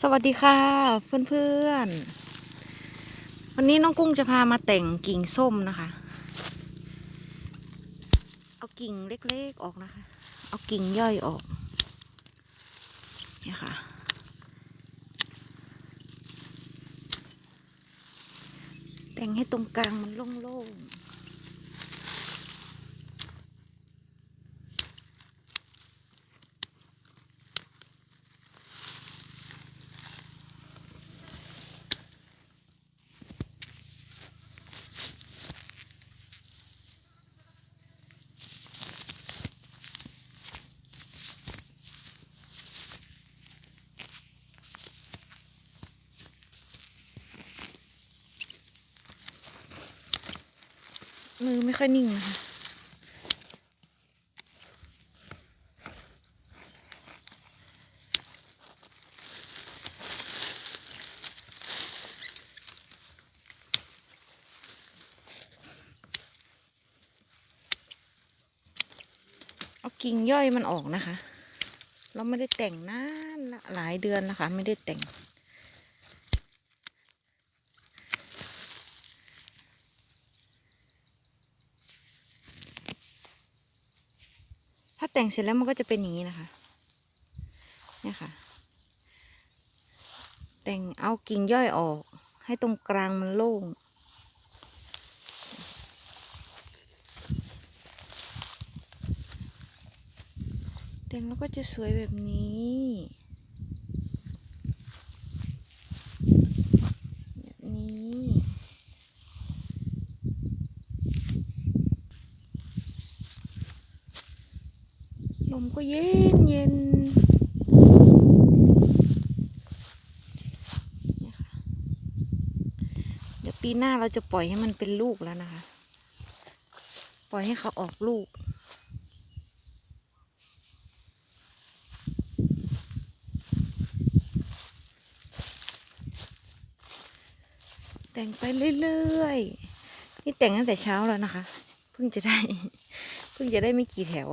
สวัสดีค่ะเพื่อนๆ วันนี้น้องกุ้งจะพามาแต่งกิ่งส้มนะคะ เอากิ่งเล็กๆออกนะคะ เอากิ่งย่อยออกนี่ค่ะ แต่งให้ตรงกลางมันโล่งๆ มือไม่ค่อยนิ่งนะคะเอากิ่งย่อยมันออกนะคะ เราไม่ได้แต่งนานละหลายเดือนแล้วค่ะ ไม่ได้แต่ง แต่งเสร็จแล้วมันก็จะเป็นอย่างนี้นะคะเนี่ยค่ะ แต่งเอากิ่งย่อยออก ให้ตรงกลางมันโล่งแต่งแล้วก็จะสวยแบบนี้ แบบนี้ ลมก็เย็นเย็นเนี่ยค่ะเดี๋ยวปีหน้าเราจะปล่อยให้มันเป็นลูกแล้วนะคะ ปล่อยให้เขาออกลูกแต่งไปเรื่อยๆ นี่แต่งตั้งแต่เช้าแล้วนะคะ เพิ่งจะได้ เพิ่งจะได้ไม่กี่แถว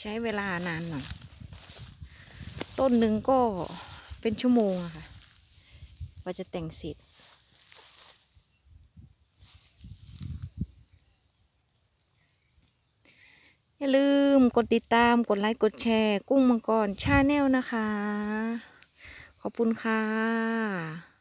ใช้เวลานานหน่อย ต้นหนึ่งก็เป็นชั่วโมงอะค่ะกว่าจะแต่งเสร็จอย่าลืมกดติดตามกดไลค์ กดแชร์ กุ้งมังกรชาแนลนะคะ ขอบคุณค่ะ